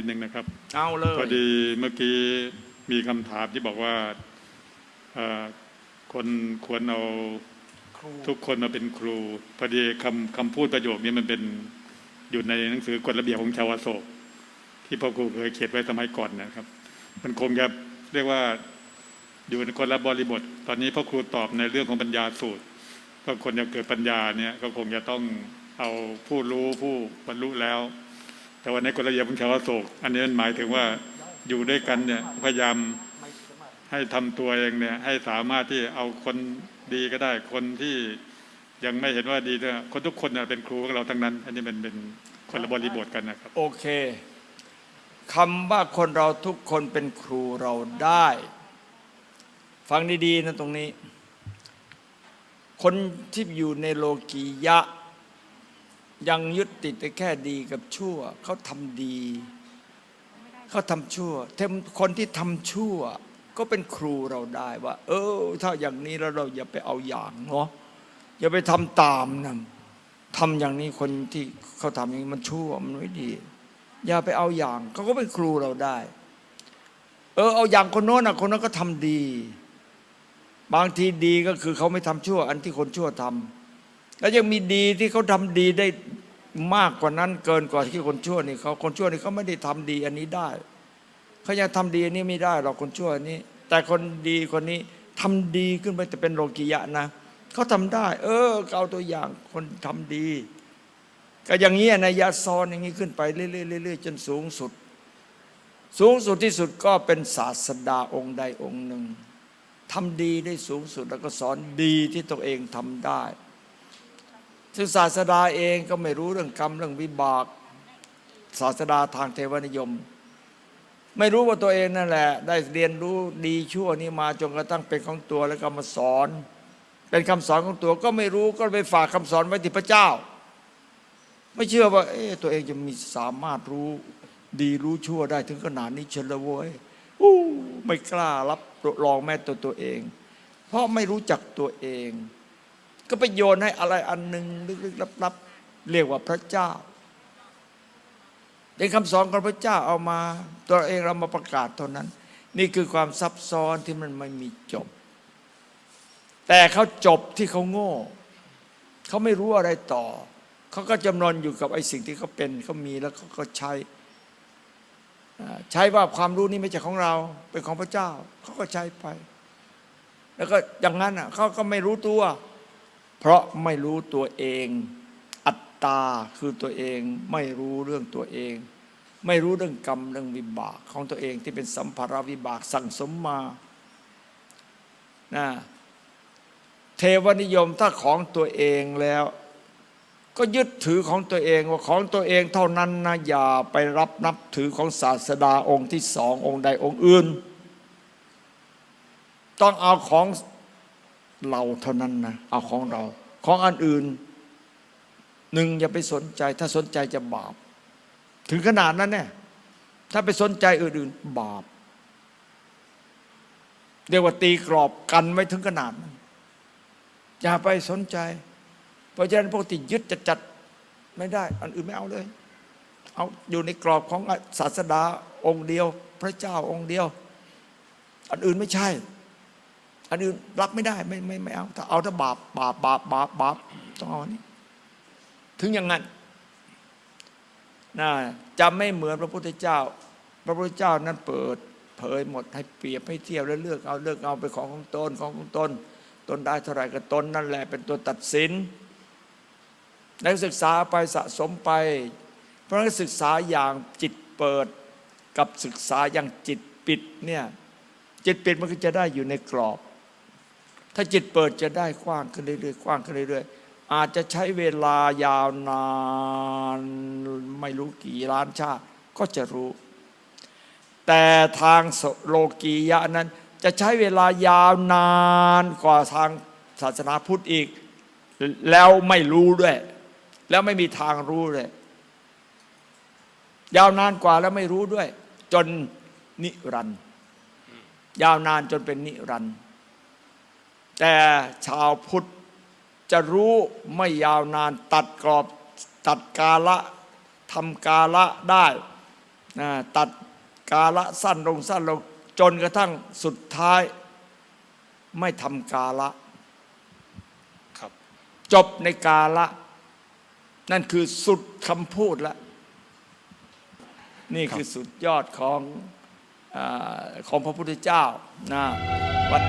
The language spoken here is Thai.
นิดนึงนะครับ เอาเลยพอดีเมื่อกี้มีคำถามที่บอกว่าเอ่อคนควรเอาครูทุกคนมาเป็นครู พอดีคำคำพูดประโยคนี้มันเป็นอยู่ในหนังสือกฎระเบียบของชาวอโศก ที่พ่อครูเคยเขียนไว้สมัยก่อนนะครับ มันคงจะเรียกว่าอยู่ในคนละบริบท ตอนนี้พ่อครูตอบในเรื่องของปัญญาสูตร ก็คนจะเกิดปัญญาเนี่ยก็คงจะต้องเอาผู้รู้ผู้บรรลุแล้ว แต่ว่าในกฎระเบียบของชาวโศก อันนี้มันหมายถึงว่าอยู่ด้วยกันเนี่ยพยายามให้ทำตัวเองเนี่ยให้สามารถที่เอาคนดีก็ได้ คนที่ยังไม่เห็นว่าดีเนี่ยคนทุกคนน่ะเป็นครูของเราทั้งนั้น อันนี้มันเป็นคนละบริบทกันนะครับ โอเคคำว่าคนเราทุกคนเป็นครูเราได้ ฟังดีๆนะตรงนี้ คนที่อยู่ในโลกียะ ยังยึดติดแต่แค่ดีกับชั่ว เขาทำดี เขาทำชั่วเทมคนที่ทำชั่ว ก็เป็นครูเราได้ว่า เออ ถ้าอย่างนี้แล้วเราอย่าไปเอาอย่างเนาะอย่าไปทำตามนะทำอย่างนี้คนที่เขาทำอย่างนี้มันชั่วมันไม่ดี อย่าไปเอาอย่าง เขาก็เป็นครูเราได้ เออ เอาอย่างคนโน้นนะคนนั้นก็ทำดี บางทีดีก็คือเขาไม่ทำชั่ว อันที่คนชั่วทำแล้วยังมีดีที่เขาทำดีได้ มากกว่านั้นเกินกว่าที่คนชั่วนี่เขาคนชั่วนี่เขาไม่ได้ทำดีอันนี้ได้เขายังทำดีอันนี้ไม่ได้หรอกคนชั่วนี้ แต่คนดีคนนี้ทำดีขึ้นไปแต่เป็นโลกิยะนะเขาทำได้ เออเอาตัวอย่างคนทำดี ก็อย่างนี้นะยะซ้อนอย่างนี้ขึ้นไปเรื่อยๆเรื่อยๆจนสูงสุด สูงสุดที่สุดก็เป็นศาสดาองค์ใดองค์หนึ่งทำดีได้สูงสุดแล้วก็สอนดีที่ตัวเองทำได้ ซึ่งศาสดาเองก็ไม่รู้เรื่องกรรมเรื่องวิบาก ศาสดาทางเทวนิยม ไม่รู้ว่าตัวเองนั่นแหละ ได้เรียนรู้ดีชั่วนี้มาจนกระทั่งเป็นของตัวแล้วก็มาสอน เป็นคำสอนของตัวก็ไม่รู้ก็ไปฝากคำสอนไว้ที่พระเจ้า ไม่เชื่อว่า เอ๊ะตัวเองจะมีสามารถรู้ดีรู้ชั่วได้ถึงขนาดนี้เฉลยเว้ยอู้ไม่กล้ารับรองแม้ตัวตัวเอง เพราะไม่รู้จักตัวเอง ก็ไปโยนให้อะไรอันหนึ่งลึกๆลับๆเรียกว่าพระเจ้าเป็นคำสอนของพระเจ้าเอามา ตัวเองเรามาประกาศเท่านั้น นี่คือความซับซ้อนที่มันไม่มีจบ แต่เขาจบที่เขาโง่ เขาไม่รู้อะไรต่อ เขาก็จำนวนอยู่กับไอ้สิ่งที่เขาเป็นเขามีแล้วเขาก็ใช้ใช้ว่าความรู้นี้ไม่ใช่ของเรา เป็นของพระเจ้า เขาก็ใช้ไป แล้วก็อย่างนั้นอะเขาก็ไม่รู้ตัว เพราะไม่รู้ตัวเอง อัตตาคือตัวเองไม่รู้เรื่องตัวเอง ไม่รู้เรื่องกรรมเรื่องวิบากของตัวเองที่เป็นสัมภาระวิบากสั่งสมมานะเทวนิยมถ้าของตัวเองแล้ว ก็ยึดถือของตัวเองว่าของตัวเองเท่านั้นนะอย่าไปรับนับถือของศาสดาองค์ที่สององค์ใดองค์อื่น ต้องเอาของ เราเท่านั้นนะเอาของเรา ของอันอื่นหนึ่งอย่าไปสนใจ ถ้าสนใจจะบาป ถึงขนาดนั้นเนี่ยถ้าไปสนใจอื่นๆ บาปเรียกว่าตีกรอบกันไว้ถึงขนาดนั้นอย่าไปสนใจ เพราะฉะนั้นพวกที่ยึดจะจัดไม่ได้ อันอื่นไม่เอาเลย เอาอยู่ในกรอบของศาสดาองค์เดียว พระเจ้าองค์เดียว อันอื่นไม่ใช่ อันอื่นรับไม่ได้ไม่ไม่ไม่เอาถ้าเอาถ้าบาปบาปบาปบาปบาปต้องเอาอันนี้ ถึงอย่างนั้นนะจะไม่เหมือนพระพุทธเจ้า พระพุทธเจ้านั้นเปิด เผยหมดให้เปรียบให้เทียบแล้วเลือกเอาเลือกเอาไปของของตนของของตนตนได้เท่าไหร่ก็ตนนั่นแหละเป็นตัวตัดสินนักศึกษาไปสะสมไป เพราะนักศึกษาอย่างจิตเปิดกับศึกษาอย่างจิตปิดเนี่ยจิตปิดมันก็จะได้อยู่ในกรอบ ถ้าจิตเปิดจะได้กว้างขึ้นเรื่อยๆกว้างขึ้นเรื่อยๆ อาจจะใช้เวลายาวนานไม่รู้กี่ล้านชาติก็จะรู้ แต่ทางโลกียะนั้น จะใช้เวลายาวนานกว่าทางศาสนาพุทธอีก แล้วไม่รู้ด้วย แล้วไม่มีทางรู้เลยยาวนานกว่าแล้วไม่รู้ด้วย จนนิรันยาวนานจนเป็นนิรันดร์ แต่ชาวพุทธจะรู้ไม่ยาวนานตัดกรอบตัดกาละทำกาละได้นะตัดกาละสั้นลงสั้นลงจนกระทั่งสุดท้าย ไม่ทำกาละครับจบในกาละ นั่นคือสุดคำพูดแล้วนี่คือสุดยอดของอาของพระพุทธเจ้านะวัด